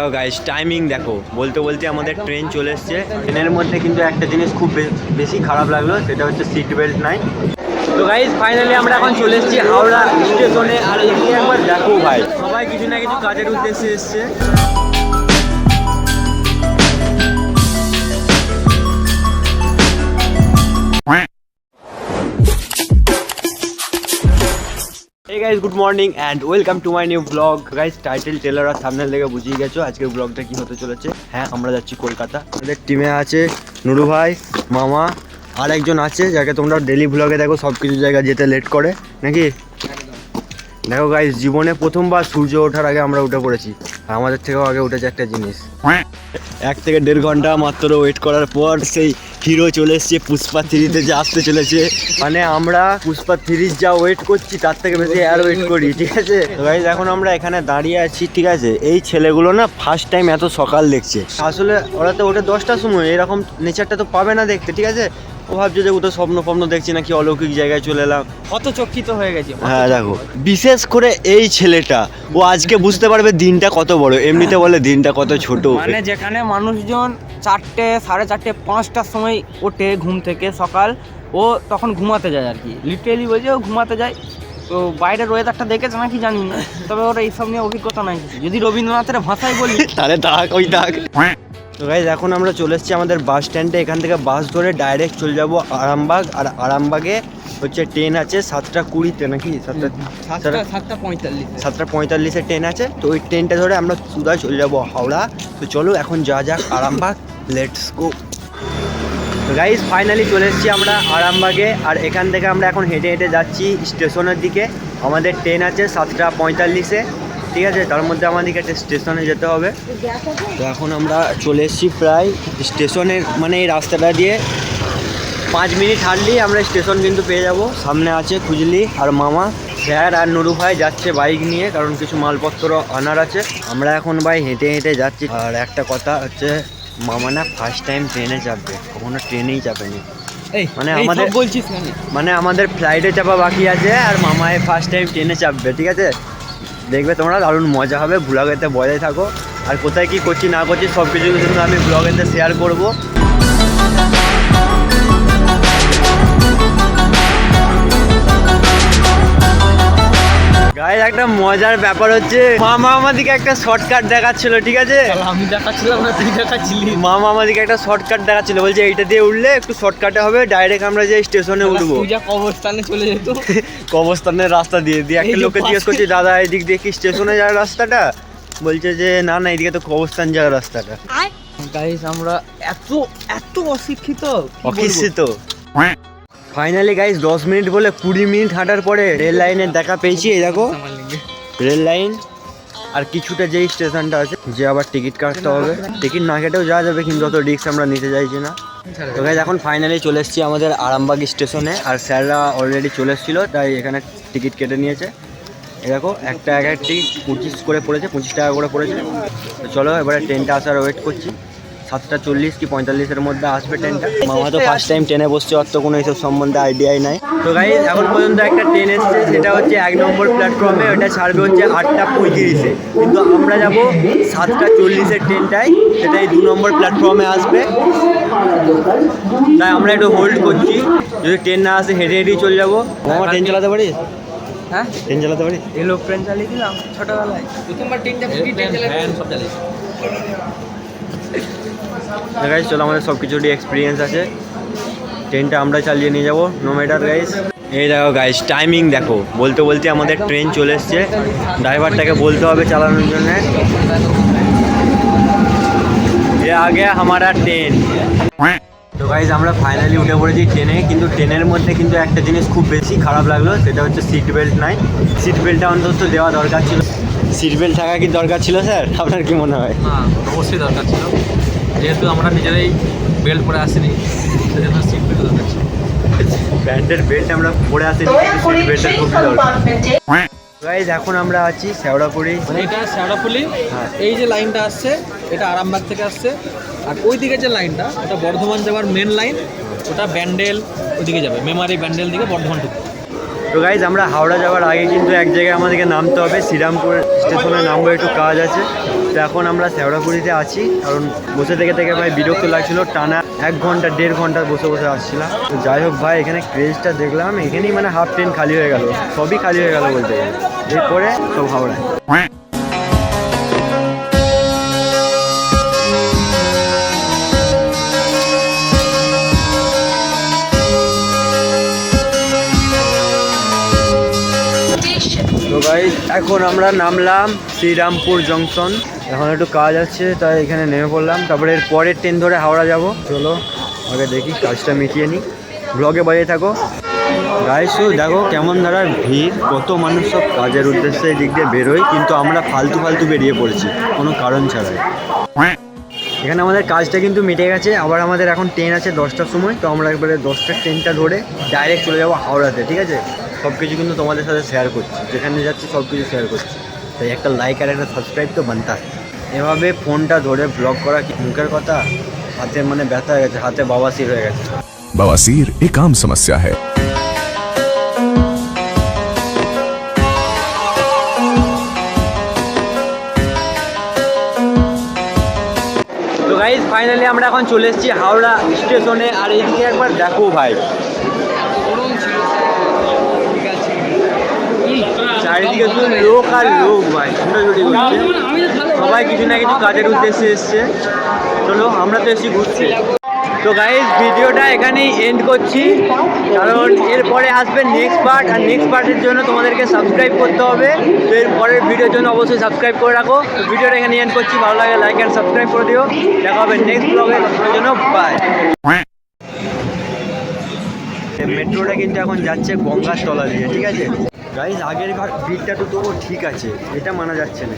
দেখো guys timing দেখো। বলতে বলতে আমাদের ট্রেন চলে এসছে। ট্রেনের মধ্যে কিন্তু একটা জিনিস খুব বেশি খারাপ লাগল, সেটা হচ্ছে সিট বেল্ট নাই। তো গাইস ফাইনালি আমরা এখন চলে এসেছি হাওড়া স্টেশনে আর এদিকে একবার দেখো ভাই, সবাই কিছু না কিছু কাজের উদ্দেশ্যে এসছে। Hey guys good morning and welcome to my new blog guys title trailer R thumbnail দেখে বুঝিয়ে গেছো আজকের ব্লগটা কি হতে চলেছে। হ্যাঁ আমরা যাচ্ছি কলকাতা। আমাদের টিমে আছে নুরু ভাই, মামা, আর একজন আছে যাকে তোমরা ডেলি ব্লগে দেখো সব কিছু জায়গায় যেতে লেট করে, নাকি? দেখো গাইস জীবনে প্রথমবার সূর্য ওঠার আগে আমরা উঠে পড়েছি। আর আমাদের থেকেও আগে উঠেছে একটা জিনিস। এক থেকে দেড় ঘণ্টা মাত্র ওয়েট করার পর সেই হিরো চলে এসছে, পুষ্পা থ্রিতে যে আসতে চলেছে। মানে আমরা পুষ্পা থ্রির যা ওয়েট করছি, তার থেকে বেশি আর ওয়েট করি, ঠিক আছে? গাইজ এখন আমরা এখানে দাঁড়িয়ে আছি, ঠিক আছে? এই ছেলেগুলো না ফার্স্ট টাইম এত সকাল দেখছে। আসলে ওরা তো ওটা দশটার সময়, এরকম নেচারটা তো পাবে না দেখতে, ঠিক আছে? ও ভাবছে যে ওটা স্বপ্ন ফপ্ন দেখছি নাকি অলৌকিক জায়গায় চলে এলাম। কত চকিত হয়ে গেছে হ্যাঁ দেখো। বিশেষ করে এই ছেলেটা ও আজকে বুঝতে পারবে দিনটা কত বড়। এমনিতে বলে দিনটা কত ছোট। মানে যেখানে মানুষজন চারটে সাড়ে চারটে পাঁচটার সময় ওঠে ঘুম থেকে সকাল ও তখন ঘুমাতে যায় আর কি। লিটারেলি বলছে ও ঘুমাতে যায়। তো বাইরের ওয়েদারটা দেখেছে নাকি জানি না তবে ওর এইসব নিয়ে অভিজ্ঞতা নাই। যদি রবীন্দ্রনাথের ভাষায় বলি তাহলে থাক ওই থাক তো গাইজ এখন আমরা চলে এসেছি আমাদের বাস স্ট্যান্ডে এখান থেকে বাস ধরে ডাইরেক্ট চলে যাব আরামবাগ। আর আরামবাগে হচ্ছে ট্রেন আছে সাতটা কুড়িতে নাকি? সাতটা সাতটা সাতটা পঁয়তাল্লিশ। সাতটা পঁয়তাল্লিশে ট্রেন আছে। তো ওই ট্রেনটা ধরে আমরা সুদা চলে যাব হাওড়া। তো চলো এখন যা যাক আরামবাগ। লেটস গো তো গাইজ ফাইনালি চলে এসেছি আমরা আরামবাগে। আর এখান থেকে আমরা এখন হেঁটে হেঁটে যাচ্ছি স্টেশনের দিকে। আমাদের ট্রেন আছে সাতটা পঁয়তাল্লিশে। ঠিক আছে তার মধ্যে আমাদেরকে একটা স্টেশনে যেতে হবে। তো এখন আমরা চলে এসেছি প্রায় স্টেশনের মানে এই রাস্তাটা দিয়ে পাঁচ মিনিট হাঁটলেই আমরা স্টেশন কিন্তু পেয়ে যাব। সামনে আছে খুজলি আর মামা স্যার আর নুরু ভাই যাচ্ছে বাইক নিয়ে কারণ কিছু মালপত্র আনার আছে। আমরা এখন ভাই হেঁটে হেঁটে যাচ্ছি। আর একটা কথা হচ্ছে মামা না ফার্স্ট টাইম ট্রেনে চাপবে কখনো ট্রেনেই চাপেনি মানে মানে আমাদের- আমাদের বলছিস মানে আমাদের ফ্লাইটে চাপা বাকি আছে আর মামায় ফার্স্ট টাইম ট্রেনে চাপবে ঠিক আছে? দেখবে তোমরা, দারুণ মজা হবে, ব্লগেতে বজায় থাকো। আর কোথায় কি করছি না করছি সব কিছু কিন্তু আমি ব্লগেতে শেয়ার করব। গায়ে একটা মজার ব্যাপার হচ্ছে মামা আমাদেরকে একটা শর্টকাট দেখাচ্ছিল ঠিক আছে? আমি দেখাচ্ছিলাম না তুই দেখাচ্ছিলি। মামা আমাদেরকে একটা শর্টকাট দেখাচ্ছিল বলছে এইটা দিয়ে উঠলে একটু শর্টকাটে হবে ডাইরেক্ট আমরা যে স্টেশনে উঠবো তুই যা কবরস্থানে চলে যেত কবরস্থানের রাস্তা দিয়ে দিয়ে একটা লোককে জিজ্ঞেস। করছি দাদা এদিক দিয়ে কি স্টেশনে যাওয়ার রাস্তাটা? বলছে যে না না এদিকে তো কবরস্থান যাওয়ার রাস্তাটা। গাইস আমরা এত এত অশিক্ষিত কি বলব? অফিসে তো ফাইনালি গাইস দশ মিনিট বলে কুড়ি মিনিট হাঁটার পরে রেল লাইনের দেখা পেয়েছি, এই দেখো। রেল লাইন আর কিছুটা যেই স্টেশনটা আছে, যে আবার টিকিট কাটতে হবে। টিকিট না কেটেও যাওয়া যাবে, কিন্তু অত রিক্স আমরা নিতে চাইছি না। তো গাইজ এখন ফাইনালি চলে এসেছি আমাদের আরামবাগ স্টেশনে, আর স্যাররা অলরেডি চলে এসেছিল, তাই এখানে টিকিট কেটে নিয়েছে। দেখো, একটা এক একটি পঁচিশ করে পড়েছে, পঁচিশ টাকা করে পড়েছে। চলো, এবারে ট্রেনটা আসার ওয়েট করছি। সাতটা চল্লিশ কি পঁয়তাল্লিশের মধ্যে আসবে ট্রেনটা মামা তো ফার্স্ট টাইম ট্রেনে বসছে অত কোনো এইসব সম্বন্ধে আইডিয়াই নাই। তো গাইজ এখন পর্যন্ত একটা ট্রেন এসছে সেটা হচ্ছে এক নম্বর প্ল্যাটফর্মে ওটা ছাড়বে হচ্ছে আটটা পঁয়ত্রিশে। কিন্তু আমরা যাব সাতটা চল্লিশের ট্রেনটাই সেটাই দু নম্বর প্ল্যাটফর্মে আসবে। তাই আমরা একটু হোল্ড করছি। যদি ট্রেন না আসে হেঁটে হেঁটেই চলে যাব। মামা ট্রেন চালাতে পারিস? হ্যাঁ? ট্রেন চালাতে পারিস? এলো ট্রেন চালিয়ে দিলাম ছোটবেলায়। প্রথমবার ট্রেন কি ট্রেন সব চালিয়ে গাইস চলো আমাদের সব কিছুরই এক্সপিরিয়েন্স আছে। ট্রেনটা আমরা চালিয়ে নিয়ে যাব নো ম্যাটার গাইস এই দেখো গাইস টাইমিং দেখো। বলতে বলতে আমাদের ট্রেন চলে এসছে। ড্রাইভারটাকে বলতে হবে চালানোর জন্যে। আগে আমার ট্রেন তো গাইজ আমরা ফাইনালি উঠে পড়েছি ট্রেনে কিন্তু ট্রেনের মধ্যে কিন্তু একটা জিনিস খুব বেশি খারাপ লাগল, সেটা হচ্ছে সিট বেল্ট নাই। সিট বেল্টটা অন্তত দেওয়া দরকার ছিল। সিট বেল্ট থাকা কি দরকার ছিল স্যার আপনার কি মনে হয়? অবশ্যই দরকার ছিল। যেহেতু আমরা নিজেরাই বেল্ট পরে আসিনি সেজন্য সিট বেল্ট দরকার ছিল ব্যান্ডের বেল্ট আমরা পরে আসি সিট বেল্টের খুবই দরকার। গাইজ এখন আমরা আছি শেওড়াপুরি এটা শ্যাওড়াফুলি হ্যাঁ। এই যে লাইনটা আসছে এটা আরামবাগ থেকে আসছে আর ওই দিকে যে লাইনটা ওটা বর্ধমান যাওয়ার মেন লাইন ওটা ব্যান্ডেল ওইদিকে যাবে মেমারি ব্যান্ডেল দিকে বর্ধমান ঢুকবে। তো গাইজ আমরা হাওড়া যাওয়ার আগে কিন্তু এক জায়গায় আমাদেরকে নামতে হবে, শ্রীরামপুর স্টেশনে নামবো, একটু কাজ আছে। তো এখন আমরা শেওড়াপুরিতে আছি, কারণ বসে থেকে থেকে ভাই বিরক্ত লাগছিল, টানা এক ঘণ্টা, দেড় ঘণ্টা বসে বসে আসছিলাম। তো যাই হোক ভাই, এখানে ক্রেজটা দেখলাম, এখানেই মানে হাফ ট্রেন খালি হয়ে গেল, সবই খালি হয়ে গেল বলতে গেলে। এরপরে সব হাওড়ায়। তো ভাই এখন আমরা নামলাম শ্রীরামপুর জংশন এখন একটু কাজ আছে, তাই এখানে নেমে পড়লাম। তারপরে এর পরের ট্রেন ধরে হাওড়া যাব। চলো, আগে দেখি কাজটা মিটিয়ে নিই। ব্লগে বাজিয়ে থাকো। গাইসু দেখো কেমন ধারার ভিড়, কত মানুষ সব কাজের উদ্দেশ্যে দিক দিয়ে বেরোয়, কিন্তু আমরা ফালতু ফালতু বেরিয়ে পড়েছি, কোনো কারণ ছাড়াই। এখানে আমাদের কাজটা কিন্তু মিটে গেছে, আবার আমাদের এখন ট্রেন আছে দশটার সময়, তো আমরা একবারে দশটার ট্রেনটা ধরে ডাইরেক্ট চলে যাব হাওড়াতে, ঠিক আছে? সব কিছু কিন্তু তোমাদের সাথে শেয়ার করছি। যেখানে যাচ্ছি সব কিছু শেয়ার করছি। তাই একটা লাইক আর একটা সাবস্ক্রাইব তো বানতা এভাবে ফোনটা ধরে ব্লগ করা কি মুখের কথা? হাতে মানে ব্যথা হয়ে গেছে হাতে বাবাসির হয়ে গেছে। বাবাসির এক আম সমস্যা হ্যাঁ। ফাইনালি আমরা এখন চলে এসেছি হাওড়া স্টেশনে। আর এদিকে একবার দেখো ভাই চারিদিকে শুধু লোক আর লোক ভাই ছোটাছুটি করছে সবাই কিছু না কিছু কাজের উদ্দেশ্যে এসছে। চলো, আমরা তো এসেছি ঘুরছি তো গাইজ ভিডিওটা এখানেই এন্ড করছি। কারণ এরপরে আসবে নেক্সট পার্ট আর নেক্সট পার্টের জন্য তোমাদেরকে সাবস্ক্রাইব করতে হবে। তো এর পরের ভিডিওর জন্য অবশ্যই সাবস্ক্রাইব করে রাখো। ভিডিওটা এখানে এন্ড করছি। ভালো লাগে লাইক অ্যান্ড সাবস্ক্রাইব করে দিও। দেখা হবে নেক্সট ব্লগে ততক্ষণের জন্য বাই মেট্রোটা কিন্তু এখন যাচ্ছে গঙ্গার তলা দিয়ে, ঠিক আছে? গাইজ আগের ভিড়টা তো তবুও ঠিক আছে এটা মানা যাচ্ছে না।